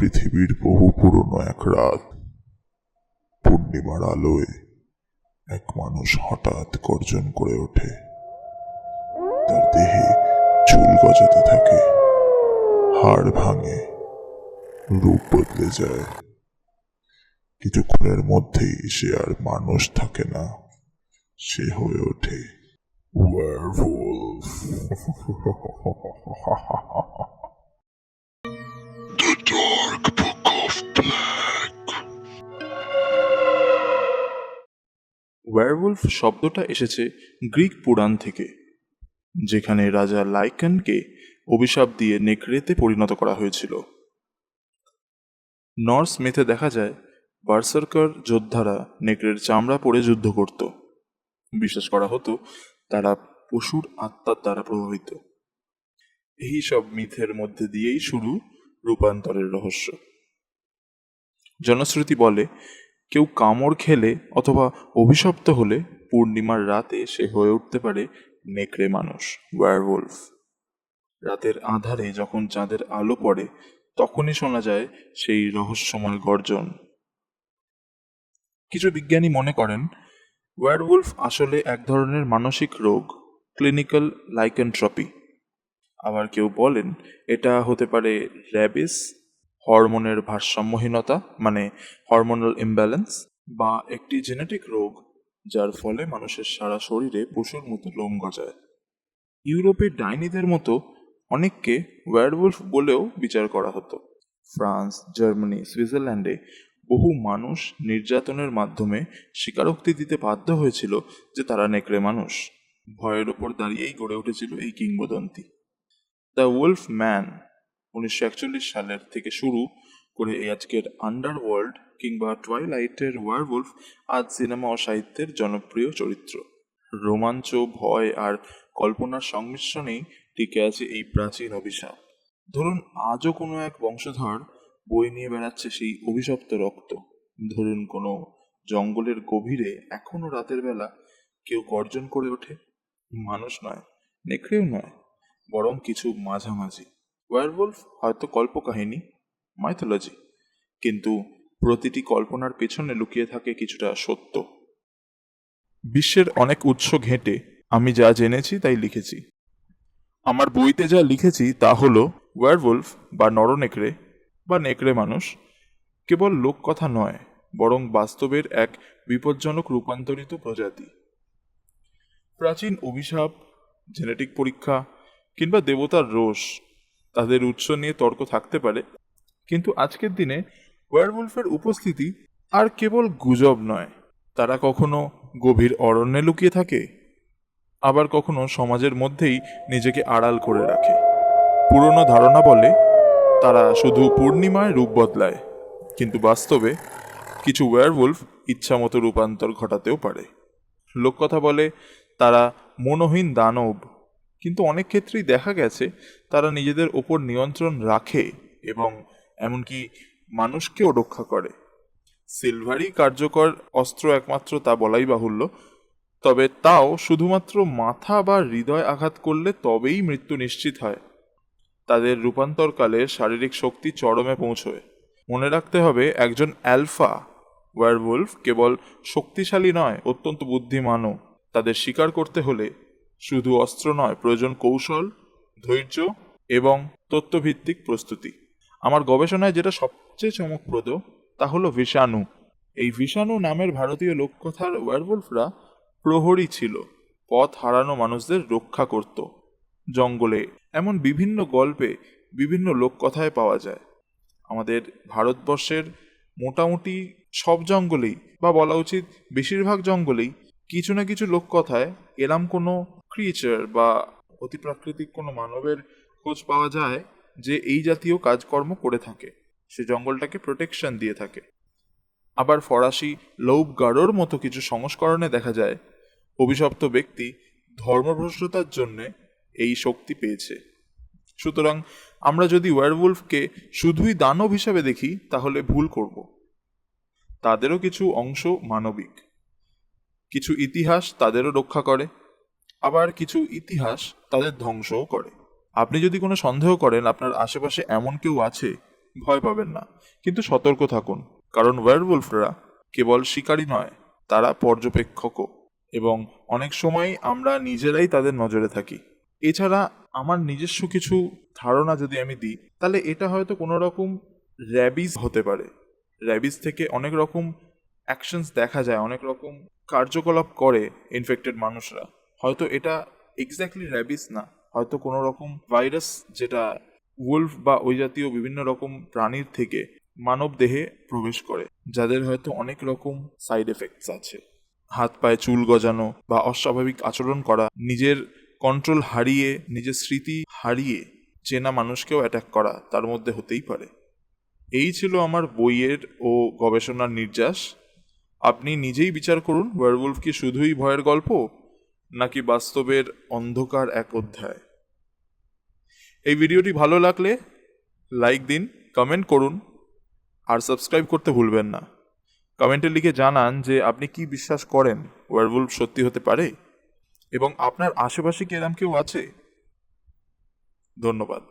পৃথিবীর বহু পুরনো এক রাত, পূর্ণিমার আলোয় এক মানুষ হঠাৎ গর্জন করে ওঠে তার দেহে চুল গজাতে থাকে, হাড় ভাঙে, রূপ বদলে যায় কিছুক্ষণের মধ্যেই সে আর মানুষ থাকে না, সে হয়ে ওঠে werewolf. ওয়্যারউলফ শব্দটা এসেছে গ্রিক পুরাণ থেকে, যেখানে রাজা লাইকানকে অভিশাপ দিয়ে নেকড়েতে পরিণত করা হয়েছিল। নর্স মেথে দেখা যায়, বার্সার্কার যোদ্ধারা নেকড়ের চামড়া পরে যুদ্ধ করত। বিশ্বাস করা হতো, তারা পশুর আত্মার দ্বারা প্রভাবিত। এই সব মিথের মধ্যে দিয়েই শুরু রূপান্তরের রহস্য। জনশ্রুতি বলে কেউ কামড় খেলে অথবা অভিশপ্ত হলে পূর্ণিমার রাতে সে হয়ে উঠতে পারে নেকড়ে মানুষ ওয়ারওয়ুলফ রাতের আধারে যখন চাঁদের আলো পড়ে, তখনই শোনা যায় সেই রহস্যময় গর্জন। কিছু বিজ্ঞানী মনে করেন ওয়ারউলফ আসলে এক ধরনের মানসিক রোগ ক্লিনিক্যাল লাইকেন্ট্রপি আবার কেউ বলেন, এটা হতে পারে র্যাবিস হরমোনের ভারসাম্যহীনতা মানে হরমোনাল ইমব্যালেন্স বা একটি জেনেটিক রোগ, যার ফলে মানুষের সারা শরীরে পশুর মতো লোম গজায়। ইউরোপের ডাইনিদের মতো অনেককে ওয়ারউলফ বলেও বিচার করা হতো। ফ্রান্স, জার্মানি, সুইজারল্যান্ডে বহু মানুষ নির্যাতনের মাধ্যমে স্বীকারোক্তি দিতে বাধ্য হয়েছিল যে তারা নেকড়ে মানুষ। ভয়ের ওপর দাঁড়িয়েই গড়ে উঠেছিল এই কিংবদন্তি। দ্য ওয়েলফ ম্যান উনিশশো একচল্লিশ সালের থেকে শুরু করে এই আজকের আন্ডারওয়ার্ল্ড কিংবা টুয়াইলাইটের ওয়ারউলফ আজ সিনেমা ও সাহিত্যের জনপ্রিয় চরিত্র। রোমাঞ্চ, ভয় আর কল্পনার সংমিশ্রণেই টিকে আছে এই প্রাচীন অভিশাপ। ধরুন, আজও কোনো এক বংশধর বই নিয়ে বেড়াচ্ছে সেই অভিশপ্ত রক্ত। ধরুন, কোনো জঙ্গলের গভীরে এখনও রাতের বেলা কেউ গর্জন করে ওঠে। মানুষ নয়, নেকড়েও নয়, বরং কিছু মাঝামাঝি। ওয়ারওয়ুলফ হয়তো কল্পকাহিনী মাইথোলজি কিন্তু প্রতিটি কল্পনার পেছনে লুকিয়ে থাকে কিছুটা সত্য। বিশ্বের অনেক উৎস ঘেঁটে আমি যা জেনেছি তাই লিখেছি। আমার বইতে যা লিখেছি তা হলো ওয়ারওয়ুলফ বা নরনেকড়ে বা নেকড়ে মানুষ কেবল লোককথা নয়, বরং বাস্তবের এক বিপজ্জনক রূপান্তরিত প্রজাতি। প্রাচীন অভিশাপ জেনেটিক পরীক্ষা কিংবা দেবতার রোষ তাদের উৎস নিয়ে তর্ক থাকতে পারে, কিন্তু আজকের দিনে ওয়ারউলফের উপস্থিতি আর কেবল গুজব নয়। তারা কখনো গভীর অরণ্যে লুকিয়ে থাকে, আবার কখনো সমাজের মধ্যেই নিজেকে আড়াল করে রাখে। পুরনো ধারণা বলে, তারা শুধু পূর্ণিমায় রূপ বদলায়, কিন্তু বাস্তবে কিছু ওয়ারউলফ ইচ্ছামতো রূপান্তর ঘটাতেও পারে। লোককথা বলে, তারা মনোহীন দানব। কিন্তু অনেক ক্ষেত্রেই দেখা গেছে তারা নিজেদের ওপর নিয়ন্ত্রণ রাখে এবং এমনকি মানুষকেও রক্ষা করে। সিলভারই কার্যকর অস্ত্র একমাত্র তা বলাই বাহুল্য, তবে তাও শুধুমাত্র মাথা বা হৃদয় আঘাত করলে তবেই মৃত্যু নিশ্চিত হয়। তাদের রূপান্তরকালে শারীরিক শক্তি চরমে পৌঁছয়। মনে রাখতে হবে, একজন অ্যালফা ওয়ারউলফ কেবল শক্তিশালী নয়, অত্যন্ত বুদ্ধিমানও। তাদের শিকার করতে হলে শুধু অস্ত্র নয়, প্রয়োজন কৌশল, ধৈর্য এবং তথ্যভিত্তিক প্রস্তুতি। আমার গবেষণায় যেটা সবচেয়ে চমকপ্রদ, তা হলো বিষাণু এই বিষাণু নামের ভারতীয় লোককথার ওয়ারউলফরা প্রহরী ছিল, পথ হারানো মানুষদের রক্ষা করত। জঙ্গলে এমন বিভিন্ন গল্পে বিভিন্ন লোককথায় পাওয়া যায়। আমাদের ভারতবর্ষের মোটামুটি সব জঙ্গলেই, বা বলা উচিত বেশিরভাগ জঙ্গলেই কিছু না কিছু লোক কথায় এরম কোনো ক্রিয়েচার বা অতিপ্রাকৃতিক কোনো মানবের খোঁজ পাওয়া যায় যে এই জাতীয় কাজকর্ম করে থাকে। সে জঙ্গলটাকে প্রোটেকশন দিয়ে থাকে। আবার ফরাসি লৌব গাড়োর মতো কিছু সংস্করণে দেখা যায়, অভিশপ্ত ব্যক্তি ধর্মভ্রষ্টতার জন্যে এই শক্তি পেয়েছে। সুতরাং আমরা যদি ওয়ারউলফকে শুধুই দানব হিসাবে দেখি, তাহলে ভুল করব। তাদেরও কিছু অংশ মানবিক। কিছু ইতিহাস তাদেরও রক্ষা করে, আবার কিছু ইতিহাস তাদের ধ্বংসও করে। আপনি যদি কোনো সন্দেহ করেন আপনার আশেপাশে এমন কেউ আছে, ভয় পাবেন না। কিন্তু সতর্ক থাকুন, কারণ ওয়ারউলফরা কেবল শিকারী নয়, তারা পর্যবেক্ষকও। এবং অনেক সময় আমরা নিজেরাই তাদের নজরে থাকি। এছাড়া আমার নিজস্ব কিছু ধারণা যদি আমি দিই, তাহলে এটা হয়তো কোনো রকম র্যাবিস হতে পারে। র্যাবিস থেকে অনেক রকম অ্যাকশনস দেখা যায়, অনেক রকম কার্যকলাপ করে ইনফেক্টেড মানুষরা। হয়তো এটা এক্স্যাক্টলি র্যাবিস না, হয়তো কোনো রকম ভাইরাস যেটা উলফ বা ওই জাতীয় বিভিন্ন রকম প্রাণীর থেকে মানব দেহে প্রবেশ করে, যাদের হয়তো অনেক রকম সাইড এফেক্টস আছে। হাত, পায়ে চুল গজানো বা অস্বাভাবিক আচরণ করা, নিজের কন্ট্রোল হারিয়ে, নিজের স্মৃতি হারিয়ে চেনা মানুষকেও অ্যাটাক করা তার মধ্যে হতেই পারে। এই ছিল আমার বইয়ের ও গবেষণার নির্যাস। আপনি নিজেই বিচার করুন ওয়ারউলফ কি শুধুই ভয়ের গল্প, নাকি বাস্তবের অন্ধকার এক অধ্যায়? এই ভিডিওটি ভালো লাগলে লাইক দিন কমেন্ট করুন, আর সাবস্ক্রাইব করতে ভুলবেন না। কমেন্টে লিখে জানান যে আপনি কি বিশ্বাস করেন ওয়ারউলফ সত্যি হতে পারে, এবং আপনার আশেপাশে কি এরম কেউ আছে? ধন্যবাদ।